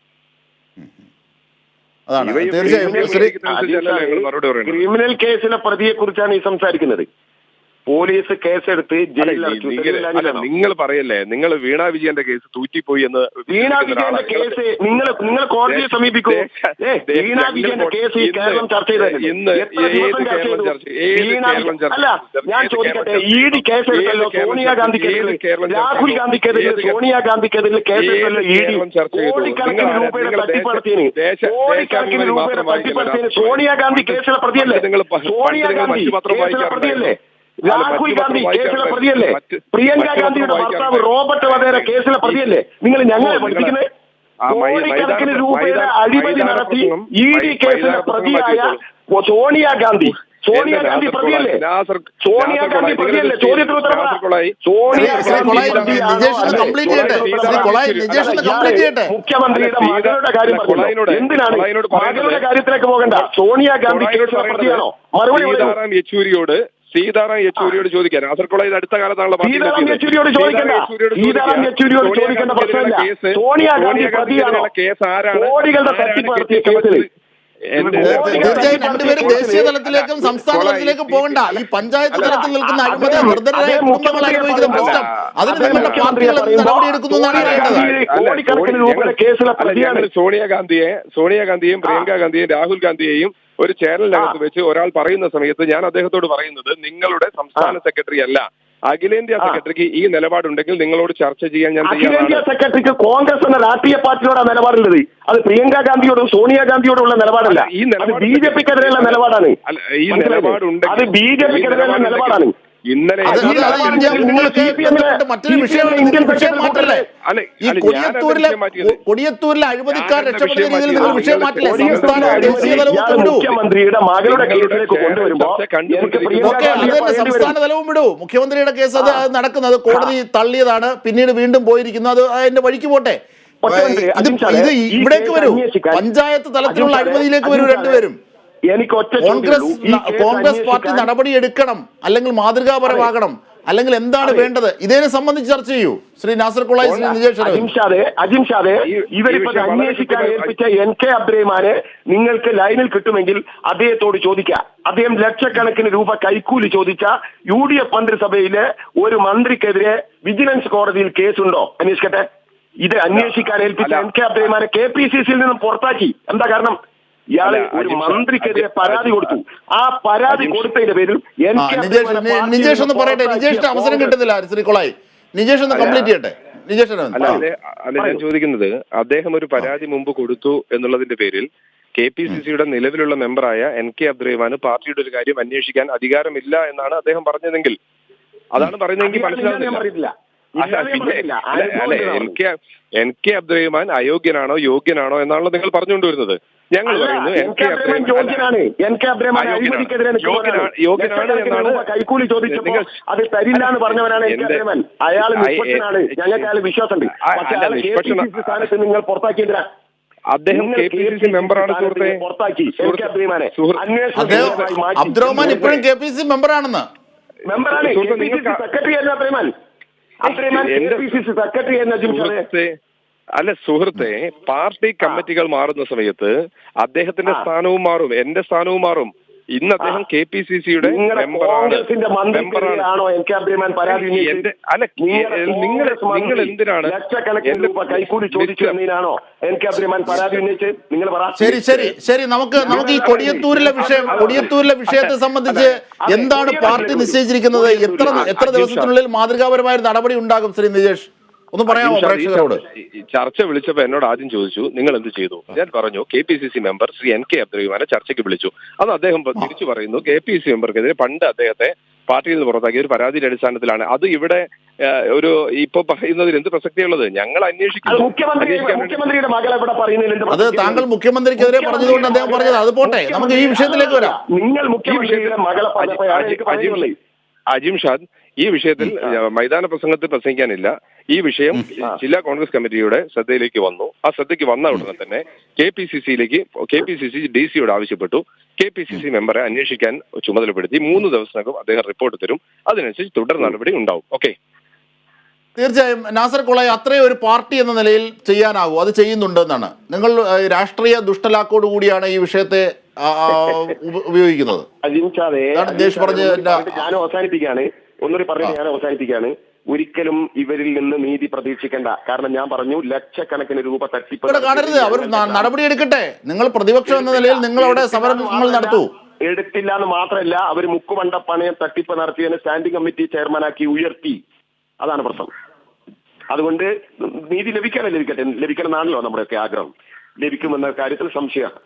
അതാണ് തീർച്ചയായും ക്രിമിനൽ കേസിലെ പ്രതിയെ കുറിച്ചാണ് ഈ സംസാരിക്കുന്നത് പോലീസ് കേസെടുത്ത് ജയിലിൽ നിങ്ങൾ- പറയല്ലേ നിങ്ങൾ വീണ വിജയന്റെ കേസ് തൂറ്റിപ്പോയി എന്ന് വീണ വിജയന്റെ കേസ് നിങ്ങൾ നിങ്ങൾ കോടതിയെ സമീപിക്കൂ. വീണ വിജയന്റെ കേസ് ഈ കേരളം ചർച്ച ചെയ്തതല്ലേ? ഇന്ന് എത്ര ഏത് ദിവസം ചർച്ച കേരളം ചെയ്തു? ചർച്ച ഏത് വീണ ചർച്ച അല്ല ഞാൻ ചോദിക്കട്ടെ ഇ ഡി കേസ് സോണിയാഗാന്ധിക്കെതിരെ രാഹുൽ ഗാന്ധിക്കെതിരെ സോണിയാഗാന്ധിക്കെതിരെ കേസെടുത്തല്ലോ ഇ ഡി? കോടിക്കണക്കിന് രൂപയുടെ തട്ടിപ്പടത്തിന് കോടിക്കണക്കിന് രൂപയുടെ. തട്ടിപ്പടത്തിന് സോണിയാ ഗാന്ധി കേസിലെ പ്രതിയല്ലേ? സോണിയാഗാന്ധി കേസിലെ പ്രതിയല്ലേ? രാഹുൽ ഗാന്ധി കേസിലെ പ്രതിയല്ലേ പ്രിയങ്ക ഗാന്ധിയുടെ ഭർത്താവ് റോബർട്ട് വധേര കേസിലെ പ്രതിയല്ലേ നിങ്ങൾ ഞങ്ങളെ പഠിപ്പിക്കുന്നത് കോടിക്കണക്കിന് രൂപയുടെ അഴിമതി നടത്തി ഇ ഡി കേസിലെ പ്രതിയായ സോണിയാഗാന്ധി സോണിയാ ഗാന്ധി സോണിയാ ഗാന്ധി നാസർ പ്രതിയല്ലേ സോണിയാഗാന്ധി പ്രതിയല്ലേ ചോദ്യത്തിന് ഉത്തരം പറ. നാസർ കൊളായി. സോണിയാ ശ്രീ- ശ്രീ ഗാന്ധി കൊളായി, പ്രതിയാണോ? നിജേഷ് ഒന്ന് അല്ലേ? complete ചെയ്യട്ടെ. ചോദ്യത്തിന് കൊളായി, പറ. നിജേഷ് ഒന്ന് ഇയാളെ complete ചെയ്യട്ടെ. മുഖ്യമന്ത്രിയുടെ മകളുടെ കാര്യം എന്തിനാണ് മകളുടെ കാര്യത്തിലേക്ക് പോകണ്ട സോണിയാ ഗാന്ധി കേസിന്റെ കേസിലെ പ്രതിയാണോ മറുപടി യെച്ചൂരിയോട് സീതാറാം യെച്ചൂരിയോട് ചോദിക്കാൻ. നാസർ ഇത് അടുത്ത കാലത്താണല്ലോ സീതാറാം. യെച്ചൂരിയോട് ചോദിക്കണ്ട. സീതാറാം യെച്ചൂരിയോട് പ്രശ്നമില്ല. കേസ്. പ്രതിയാണോ? ആരാണ്? കോടികളുടെ? കേസിൽ. തീർച്ചയായും രണ്ടുപേരും ദേശീയ തലത്തിലേക്കും സംസ്ഥാന തലത്തിലേക്കും പോകണ്ട. ഈ പഞ്ചായത്ത് തലത്തിൽ നിൽക്കുന്ന അഴിമതി അദ്ദേഹം കുടുംബങ്ങൾ അനുഭവിക്കുന്ന പ്രശ്നം അതിന് നിങ്ങളുടെ പാർട്ടികൾ നടപടി എടുക്കുന്നു നടപടിയെടുക്കുന്നു എന്നാണ് പ്രതിയാണ് സോണിയാഗാന്ധിയെ സോണിയാഗാന്ധിയെയും പ്രിയങ്ക ഗാന്ധിയെയും രാഹുൽ ഗാന്ധിയെയും ഒരു ചാനലിനകത്ത് വെച്ച് ഒരാൾ പറയുന്ന സമയത്ത് ഞാൻ അദ്ദേഹത്തോട് പറയുന്നത് നിങ്ങളുടെ സംസ്ഥാന സെക്രട്ടറി അല്ല. അഖിലേന്ത്യാ. സെക്രട്ടറിക്ക് ഈ നിലപാടുണ്ടെങ്കിൽ നിങ്ങളോട് ചർച്ച ചെയ്യാൻ ഞാൻ അഖിലേന്ത്യാ സെക്രട്ടറിക്ക് കോൺഗ്രസ് എന്ന രാഷ്ട്രീയ പാർട്ടിയോടാ നിലപാടുള്ളത്. അത് പ്രിയങ്ക ഗാന്ധിയോടും സോണിയാഗാന്ധിയോടുള്ള നിലപാടല്ല. ഈ നിലപാട് ബി ജെ പിക്കെതിരെയുള്ള നിലപാടാണ്. ഈ അത് ബി ജെ പിക്കെതിരെയുള്ള നിലപാടാണ്. ഇന്നലെ ഈ മറ്റൊരു വിഷയം മാറ്റല്ലേ കൊടിയത്തൂരിലെ. കൊടിയത്തൂരിലെ അഴിമതിക്കാർ ഞാനത് രക്ഷപ്പെടുന്ന രീതിയിൽ നിങ്ങൾ മാറ്റിയത്. വിഷയം മാറ്റില്ലേ. കൊടിയത്തൂരിലെ സംസ്ഥാന ദേശീയ തലവും ഇയാൾ മുഖ്യമന്ത്രിയുടെ മകളുടെ ഓക്കെ അത്. സംസ്ഥാന തലവും വിടൂ മുഖ്യമന്ത്രിയുടെ കേസ് അത് നടക്കുന്നത് കോടതി തള്ളിയതാണ്. പിന്നീട് വീണ്ടും പോയിരിക്കുന്നു. അത് അതിന്റെ വഴിക്ക് പോട്ടെ. ഇത് ഇവിടേക്ക് വരൂ. പഞ്ചായത്ത് തലത്തിലുള്ള അഴിമതിയിലേക്ക് വരൂ രണ്ടുപേരും. എനിക്ക് ഒറ്റ കോൺഗ്രസ് കോൺഗ്രസ് പാർട്ടി നടപടി എടുക്കണം അല്ലെങ്കിൽ മാതൃകാപരമാകണം അല്ലെങ്കിൽ എന്താണ് വേണ്ടത്? ഇതിനെ സംബന്ധിച്ച് ചർച്ച ചെയ്യൂ. ശ്രീ നാസർ കുളായി ശ്രീ നിജേഷ് അജിം അജിംഷാദെ അജിം ഷാദെ ഈ- ഈ ഇവരിപ്പോ അന്വേഷിക്കാൻ ഏൽപ്പിച്ച എൻ കെ അബ്രഹിമാനെ നിങ്ങൾക്ക് ലൈനിൽ കിട്ടുമെങ്കിൽ അദ്ദേഹത്തോട് ചോദിക്കാം. അദ്ദേഹം ലക്ഷക്കണക്കിന് രൂപ കൈക്കൂലി ചോദിച്ച യു ഡി എഫ് മന്ത്രിസഭയിലെ ഒരു മന്ത്രിക്കെതിരെ വിജിലൻസ് കോടതിയിൽ കേസുണ്ടോ? അന്വേഷിക്കട്ടെ. ഇത് അന്വേഷിക്കാൻ ഏൽപ്പിച്ച എൻ കെ അബ്രഹിമാനെ കെ പി സി സിയിൽ നിന്നും പുറത്താക്കി. എന്താ കാരണം? ഇയാൾ ഒരു മന്ത്രിക്കെതിരെ പരാതി കൊടുത്തു. ആ പരാതി കൊടുത്തതിന്റെ പേരിൽ നിജേഷ് ഒന്ന് പറയട്ടെ. നിജേഷിന് അവസരം കിട്ടുന്നില്ല ശ്രീകുളായി നിജേഷ് ഒന്ന് കംപ്ലീറ്റ് ചെയ്യട്ടെ. നിജേഷ് അല്ല ഞാൻ ചോദിക്കുന്നത് അദ്ദേഹം ഒരു പരാതി മുമ്പ് കൊടുത്തു എന്നുള്ളതിന്റെ പേരിൽ കെ പി സി സിയുടെ നിലവിലുള്ള മെമ്പറായ എൻ കെ അബ്ദുറഹ്മാന് പാർട്ടിയുടെ ഒരു കാര്യം അന്വേഷിക്കാൻ അധികാരമില്ല എന്നാണ് അദ്ദേഹം പറഞ്ഞതെങ്കിൽ. അതാണ് പറയുന്നതെങ്കിൽ പറഞ്ഞിട്ടില്ല. അല്ല, പിന്നെ അല്ലെ N K N K Abdurahman അയോഗ്യനാണോ യോഗ്യനാണോ എന്നാണല്ലോ നിങ്ങൾ പറഞ്ഞുകൊണ്ടുവരുന്നത് ഞങ്ങൾ പറയുന്നു എൻ കെ അബ്ദുറഹ്മാൻ യോഗ്യനാണ്. എന്നാണ് രൂപ കൈക്കൂലി ചോദിച്ചപ്പോ അത് തരില്ല എന്ന് പറഞ്ഞവനാണ് എൻ കെ അയാൾ നിഷ്പക്ഷനാണ്. ഞങ്ങൾക്ക് അയാൾ വിശ്വാസമുണ്ട്. സ്ഥാനത്ത് നിങ്ങൾ പുറത്താക്കിയതിനാ അദ്ദേഹം കെ പി സി സി മെമ്പറാണ് സുഹൃത്തെ. അബ്ദുറഹ്മാൻ ഇപ്പോഴും കെ പി സി മെമ്പറാണെന്ന്. മെമ്പറാണ്. സെക്രട്ടറി അല്ല അബ്ദുറഹ്മാൻ. സെക്രട്ടറി അല്ല സുഹൃത്തെ പാർട്ടി കമ്മിറ്റികൾ മാറുന്ന സമയത്ത് അദ്ദേഹത്തിന്റെ സ്ഥാനവും മാറും എന്റെ സ്ഥാനവും മാറും. ഇന്ന് അദ്ദേഹം കെ പി സി സിയുടെ കോൺഗ്രസിന്റെ എൻ കെ പരാതി അല്ല നിങ്ങളുടെ നിങ്ങൾ നിങ്ങൾ എന്തിനാണ് ലക്ഷക്കണക്കിന് എന്റെ- രൂപ കൈക്കൂലി ചോദിച്ചു മിസ്റ്റർ- എന്നതിനാണോ എൻ കെ അബ്ദുറഹ്മാൻ പരാതി ഉന്നയിച്ചത്? നിങ്ങൾ പറ. ശരി ശരി ശരി. നമുക്ക് നമുക്ക് ഈ കൊടിയത്തൂരിലെ വിഷയം കൊടിയത്തൂരിലെ വിഷയത്തെ സംബന്ധിച്ച് എന്താണ് പാർട്ടി നിശ്ചയിച്ചിരിക്കുന്നത്? എത്ര എത്ര ദിവസത്തിനുള്ളിൽ മാതൃകാപരമായ നടപടി ഉണ്ടാകും ശ്രീ നിജേഷ് ഒന്ന് പറയാമോ പ്രേക്ഷകരോട്? ചർച്ച- വിളിച്ചപ്പോൾ വിളിച്ചപ്പോ എന്നോട് ആദ്യം ചോദിച്ചു നിങ്ങൾ എന്ത് ചെയ്തു? ഞാൻ പറഞ്ഞു K P C C member Shri N K അബ്ദുറഹിമാനെ ചർച്ചയ്ക്ക് വിളിച്ചു. അത് അദ്ദേഹം തിരിച്ചു പറയുന്നു കെ പി സി മെമ്പർക്കെതിരെ പണ്ട് അദ്ദേഹത്തെ പാർട്ടിയിൽ നിന്ന് പുറത്താക്കിയ ഒരു പരാതിയുടെ അടിസ്ഥാനത്തിലാണ്. അത് ഇവിടെ ഒരു ഇപ്പൊ പറയുന്നതിൽ എന്ത് പ്രസക്തിയുള്ളത്? ഞങ്ങൾ അന്വേഷിക്കുന്നു. മുഖ്യമന്ത്രിയുടെ മകളെ ഇവിടെ പറയുന്നതിൽ എന്ത് അത് താങ്കൾ മുഖ്യമന്ത്രിക്കെതിരെ പറഞ്ഞതുകൊണ്ട് അദ്ദേഹം പറഞ്ഞത് അത് പോട്ടെ. നമുക്ക് ഈ വിഷയത്തിലേക്ക് വരാം. നിങ്ങൾ മുഖ്യമന്ത്രിയുടെ മകളെ അജിം ഷാദ് ഈ വിഷയത്തിൽ മൈതാന പ്രസംഗത്തിൽ പ്രസംഗിക്കാനില്ല. ഈ വിഷയം ജില്ലാ കോൺഗ്രസ് കമ്മിറ്റിയുടെ ശ്രദ്ധയിലേക്ക് വന്നു. ആ ശ്രദ്ധയ്ക്ക് വന്ന ഉടനെ തന്നെ കെ പി സി സിയിലേക്ക് K P C C D സിയോട് ആവശ്യപ്പെട്ടു. കെ പി സി സി മെമ്പറെ അന്വേഷിക്കാൻ ചുമതലപ്പെടുത്തി മൂന്ന് ദിവസത്തിനകം അദ്ദേഹം റിപ്പോർട്ട് തരും. അതിനനുസരിച്ച് തുടർ നടപടി ഉണ്ടാവും. ഓക്കെ. തീർച്ചയായും നാസർ കൊളായി അത്രയും ഒരു പാർട്ടി എന്ന നിലയിൽ ചെയ്യാനാവൂ. അത് ചെയ്യുന്നുണ്ടെന്നാണ്. നിങ്ങൾ രാഷ്ട്രീയ ദുഷ്ടലാക്കോട് കൂടിയാണ് ഈ വിഷയത്തെ ഉപയോഗിക്കുന്നത്. അതെ ഷാദേ അതാണ് അജിം ദേശ് ഷാദേ, പറഞ്ഞ ഒന്നുകൂടി എന്റെ- പറഞ്ഞിട്ട് ഞാൻ അവസാനിപ്പിക്കുകയാണ്. ഒന്നുകൂടി പറഞ്ഞു ഞാൻ അവസാനിപ്പിക്കുകയാണ്. ഒരിക്കലും ഇവരിൽ നിന്ന് നീതി പ്രതീക്ഷിക്കേണ്ട. കാരണം ഞാൻ പറഞ്ഞു ലക്ഷക്കണക്കിന് രൂപ തട്ടിപ്പ് കാണരുത്. അവർ നടപടി എടുക്കട്ടെ. നിങ്ങൾ പ്രതിപക്ഷം എന്ന നിലയിൽ നിങ്ങൾ അവിടെ സമരങ്ങൾ നടത്തൂ. എടുത്തില്ല എന്ന് മാത്രമല്ല അവർ മുക്കുമണ്ട പണയം തട്ടിപ്പ് നടത്തിയതിന് സ്റ്റാൻഡിംഗ് കമ്മിറ്റി ചെയർമാനാക്കി ഉയർത്തി. അതാണ് പ്രശ്നം. അതുകൊണ്ട് നീതി ലഭിക്കാനേ ലഭിക്കട്ടെ? ലഭിക്കണം എന്നാണല്ലോ നമ്മുടെയൊക്കെ ആഗ്രഹം. ലഭിക്കുമെന്ന കാര്യത്തിൽ സംശയമാണ്.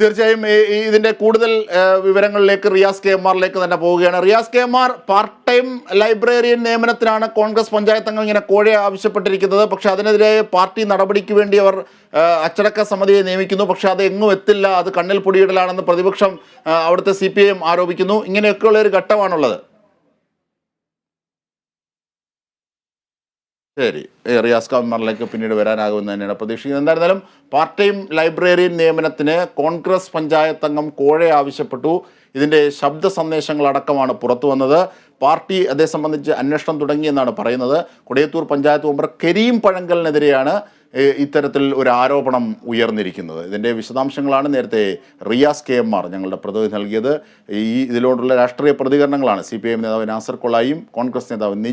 തീർച്ചയായും ഇതിന്റെ കൂടുതൽ വിവരങ്ങളിലേക്ക് റിയാസ് കെ എം ആറിലേക്ക് തന്നെ പോവുകയാണ്. Riyas K M R part time librarian നിയമനത്തിനാണ് Congress panchayat അംഗം ഇങ്ങനെ കോഴയെ ആവശ്യപ്പെട്ടിരിക്കുന്നത്. പക്ഷെ അതിനെതിരെ പാർട്ടി നടപടിക്ക് വേണ്ടി അവർ അച്ചടക്ക സമിതിയെ നിയമിക്കുന്നു. പക്ഷെ അത് എങ്ങും എത്തില്ല. അത് കണ്ണിൽ പൊടിയിടലാണെന്ന് പ്രതിപക്ഷം അവിടുത്തെ സി ആരോപിക്കുന്നു. ഇങ്ങനെയൊക്കെയുള്ള ഒരു ഘട്ടമാണുള്ളത്. ശരി. റിയാസ് കമ്മറിലേക്ക് പിന്നീട് വരാനാകുമെന്ന് തന്നെയാണ് പ്രതീക്ഷിക്കുന്നത്. എന്തായിരുന്നാലും പാർട്ട് ടൈം ലൈബ്രറിയൻ നിയമനത്തിന് കോൺഗ്രസ് പഞ്ചായത്ത് അംഗം കോഴ ആവശ്യപ്പെട്ടു. ഇതിന്റെ ശബ്ദ സന്ദേശങ്ങളടക്കമാണ് പുറത്തു വന്നത്. പാർട്ടി അതേ സംബന്ധിച്ച് അന്വേഷണം തുടങ്ങിയെന്നാണ് പറയുന്നത്. കൊടിയത്തൂർ പഞ്ചായത്ത് മെമ്പർ കരീം പഴങ്കലിനെതിരെയാണ് ഇത്തരത്തിൽ ഒരു ആരോപണം ഉയർന്നിരിക്കുന്നത്. ഇതിന്റെ വിശദാംശങ്ങളാണ് നേരത്തെ റിയാസ് കെ എം ആർ ഞങ്ങളുടെ പ്രതിനിധി നൽകിയത്. ഈ ഇതിലോടുള്ള രാഷ്ട്രീയ പ്രതികരണങ്ങളാണ് സി പി എം നേതാവ് നാസർ കൊളായും കോൺഗ്രസ് നേതാവ് നിജ